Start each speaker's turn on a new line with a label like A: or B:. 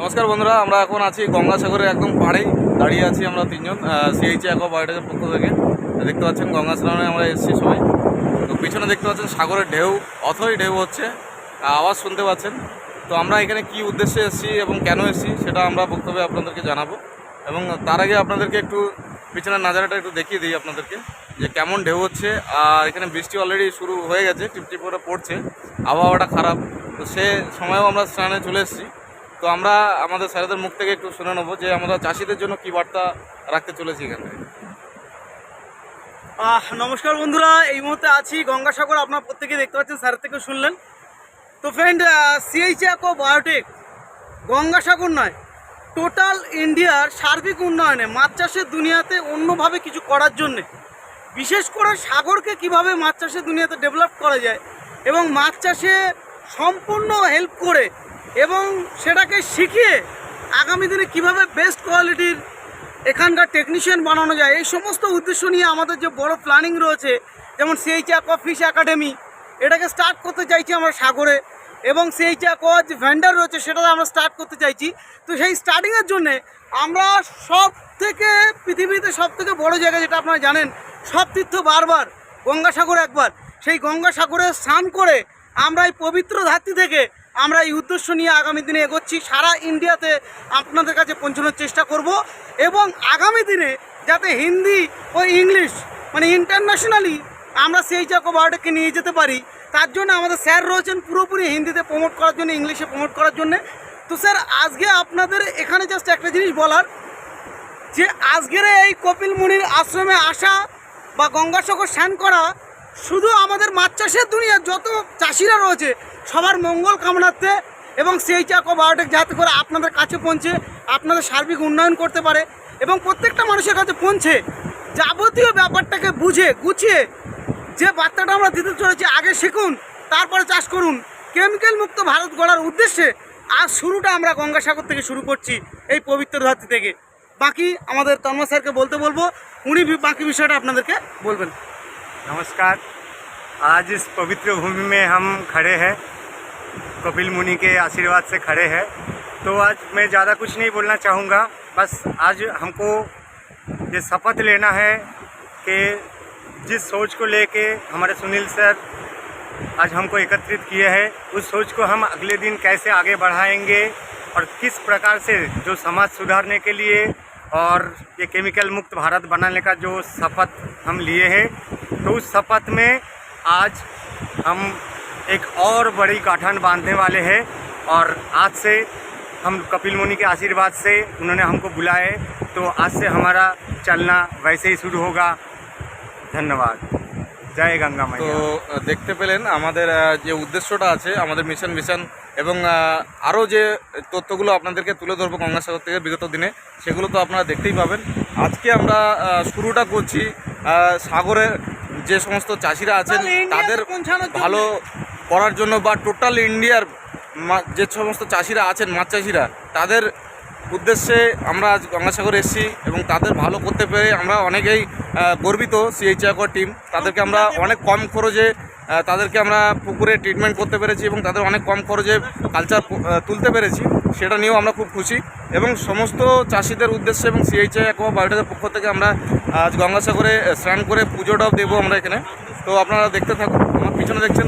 A: নমস্কার বন্ধুরা, আমরা এখন আছি গঙ্গাসাগরের একদম পাড়েই। দাঁড়িয়ে আছি আমরা তিনজন সিএইচ একো বায়োটেকের পক্ষ থেকে। দেখতে পাচ্ছেন গঙ্গা স্নানে আমরা এসেছি সবাই। তো পিছনে দেখতে পাচ্ছেন সাগরের ঢেউ অথই ঢেউ হচ্ছে। আওয়াজ শুনতে পাচ্ছেন। তো আমরা এখানে কি উদ্দেশ্যে এসেছি এবং কেন এসেছি সেটা আমরা বক্তব্যে আপনাদেরকে জানাব। এবং তার আগে আপনাদেরকে একটু পিছনের নাজারাটা একটু দেখিয়ে দিই আপনাদেরকে, যে কেমন ঢেউ হচ্ছে। আর এখানে বৃষ্টি অলরেডি শুরু হয়ে গেছে, টিপটিপ করে পড়ছে। আবহাওয়াটা খারাপ। তো সে সময়ও আমরা স্নানে চলে এসেছি। তো আমরা আমাদের স্যারেদের মুখ থেকে একটু শুনে নেব যে আমরা চাষিদের জন্য কি বার্তা রাখতে চলেছি এখানে।
B: নমস্কার বন্ধুরা, এই মুহূর্তে আছি গঙ্গাসাগর, আপনার প্রত্যেকে দেখতে পাচ্ছেন স্যার থেকে শুনলেন। তো friend CH eco biotech Gangasagar নয় টোটাল ইন্ডিয়ার সার্বিক উন্নয়নে মাছ চাষের দুনিয়াতে অন্যভাবে কিছু করার জন্যে, বিশেষ করে সাগরকে কীভাবে মাছ চাষের দুনিয়াতে ডেভেলপ করা যায় এবং মাছ চাষে সম্পূর্ণ হেল্প করে এবং সেটাকে শিখিয়ে আগামী দিনে কীভাবে বেস্ট কোয়ালিটির এখানকার টেকনিশিয়ান বানানো যায়, এই সমস্ত উদ্দেশ্য নিয়ে আমাদের যে বড় প্ল্যানিং রয়েছে, যেমন সিএইচ অ্যাকোয়া ফিশ একাডেমি এটাকে স্টার্ট করতে চাইছি আমরা সাগরে, এবং সিএইচ অ্যাকোয়া যে ভেন্ডার রয়েছে সেটা আমরা স্টার্ট করতে চাইছি। তো সেই স্টার্টিংয়ের জন্যে আমরা সব থেকে পৃথিবীতে সব থেকে বড় জায়গা যেটা আপনারা জানেন, সব তীর্থ বারবার, গঙ্গাসাগর একবার। সেই গঙ্গাসাগরে স্নান করে আমরা এই পবিত্র ধাত্রী থেকে আমরা এই উদ্দেশ্য নিয়ে আগামী দিনে এগোচ্ছি। সারা ইন্ডিয়াতে আপনাদের কাছে পৌঁছানোর চেষ্টা করব এবং আগামী দিনে যাতে হিন্দি ও ইংলিশ মানে ইন্টারন্যাশনালি আমরা সেই জায়গা বারোটাকে নিয়ে যেতে পারি, তার জন্য আমাদের স্যার রয়েছেন পুরোপুরি হিন্দিতে প্রমোট করার জন্য, ইংলিশে প্রমোট করার জন্য। তো স্যার, আজকে আপনাদের এখানে জাস্ট একটা জিনিস বলার, যে আজকের এই কপিল মুনির আশ্রমে আসা বা গঙ্গাসাগর স্নান করা শুধু আমাদের মাছ চাষের দুনিয়া, যত চাষিরা রয়েছে, সবার মঙ্গল কামনাতে এবং সেই চাকো বায়োটেক যাতে করে আপনাদের কাছে পৌঁছে, আপনাদের সার্বিক উন্নয়ন করতে পারে এবং প্রত্যেকটা মানুষের কাছে পৌঁছে, যাবতীয় ব্যাপারটাকে বুঝে, গুছিয়ে যে বার্তাটা আমরা দিতে চলেছি, আগে শিখুন, তারপরে চাষ করুন। কেমিক্যাল মুক্ত ভারত গড়ার উদ্দেশ্যে আর শুরুটা আমরা গঙ্গাসাগর থেকে শুরু করছি এই পবিত্র ধরতি থেকে। বাকি আমাদের তন্ময় স্যারকে বলতে বলব, উনি বাকি বিষয়টা আপনাদেরকে বলবেন।
C: নমস্কার। आज इस पवित्र भूमि में हम खड़े हैं। कपिल मुनि के आशीर्वाद से खड़े हैं। तो आज मैं ज़्यादा कुछ नहीं बोलना चाहूँगा। बस आज हमको ये शपथ लेना है कि जिस सोच को लेके हमारे सुनील सर आज हमको एकत्रित किए हैं, उस सोच को हम अगले दिन कैसे आगे बढ़ाएँगे और किस प्रकार से जो समाज सुधारने के लिए और ये केमिकल मुक्त भारत बनाने का जो शपथ हम लिए हैं तो उस शपथ में आज हम एक और बड़ी गाठन बांधने वाले हैं और आज से हम कपिल मुनि के आशीर्वाद से उन्होंने हमको बुलाए तो आज से हमारा चलना वैसे ही शुरू होगा धन्यवाद जय गंगा
A: তো
C: मैया
A: আহ, দেখতে পেলেন আমাদের আহ, যে উদ্দেশ্যটা আছে আমাদের মিশন মিশন এবং আরও যে তথ্যগুলো আপনাদেরকে তুলে ধরবো গঙ্গাসাগর থেকে বিগত দিনে সেগুলো তো আপনারা দেখতেই পাবেন আজকে আমরা আহ, শুরুটা করছি আহ, সাগরের যে সমস্ত চাষিরা আছেন তাদের ভালো করার জন্য বা টোটাল ইন্ডিয়ার মা- যে সমস্ত চাষিরা আছেন মাছ চাষিরা তাদের উদ্দেশ্যে আমরা আজ গঙ্গাসাগর এসেছি এবং তাদের ভালো করতে পেরে আমরা অনেকেই গর্বিত সিএইচ আকর টিম তাদেরকে আমরা অনেক কম খরচে তাদেরকে আমরা পুকুরে ট্রিটমেন্ট করতে পেরেছি এবং তাদের অনেক কম খরচে কালচার তুলতে পেরেছি। সেটা নিয়েও আমরা খুব খুশি। এবং সমস্ত চাষিদের উদ্দেশ্যে এবং সিএইচআই একবার বায়োটেকের পক্ষ থেকে আমরা আজ গঙ্গাসাগরে স্নান করে পুজোটাও দেবো আমরা এখানে। তো আপনারা দেখতে থাকুন, আমার পিছনে দেখছেন